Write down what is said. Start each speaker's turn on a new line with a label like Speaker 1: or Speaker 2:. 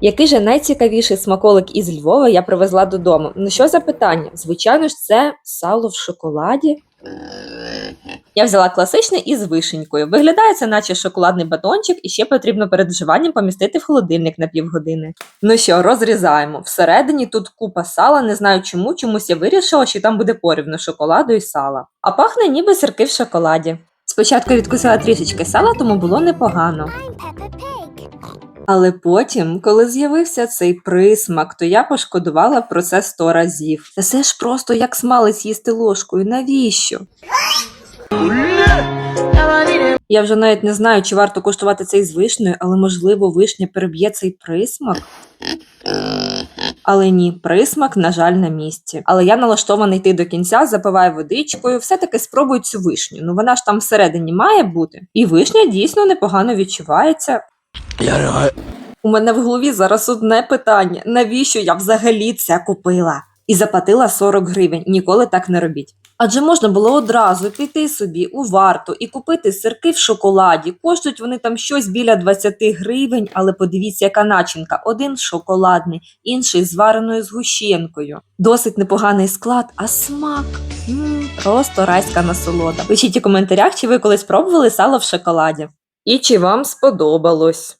Speaker 1: Який же найцікавіший смаколик із Львова я привезла додому? Ну що за питання? Звичайно ж, це сало в шоколаді. Я взяла класичний із вишенькою. Виглядає це, наче шоколадний батончик, і ще потрібно перед вживанням помістити в холодильник на півгодини. Ну що, розрізаємо. Всередині тут купа сала, не знаю чому, чомусь я вирішила, що там буде порівну шоколаду і сала. А пахне ніби сирки в шоколаді. Спочатку відкусила трішечки сала, тому було непогано. Але потім, коли з'явився цей присмак, то я пошкодувала про це сто разів. Це ж просто як смалець їсти ложкою. Навіщо? Я вже навіть не знаю, чи варто куштувати цей з вишнею, але можливо вишня переб'є цей присмак. Але ні, присмак, на жаль, на місці. Але я налаштована йти до кінця, запиваю водичкою, все-таки спробую цю вишню. Ну вона ж там всередині має бути. І вишня дійсно непогано відчувається. У мене в голові зараз одне питання: навіщо я взагалі це купила? І заплатила 40 гривень. Ніколи так не робіть. Адже можна було одразу піти собі у варту і купити сирки в шоколаді. Коштують вони там щось біля 20 гривень, але подивіться, яка начинка: один шоколадний, інший з вареною згущенкою. Досить непоганий склад, а смак м, просто райська насолода. Пишіть у коментарях, чи ви колись пробували сало в шоколаді. І чи вам сподобалось?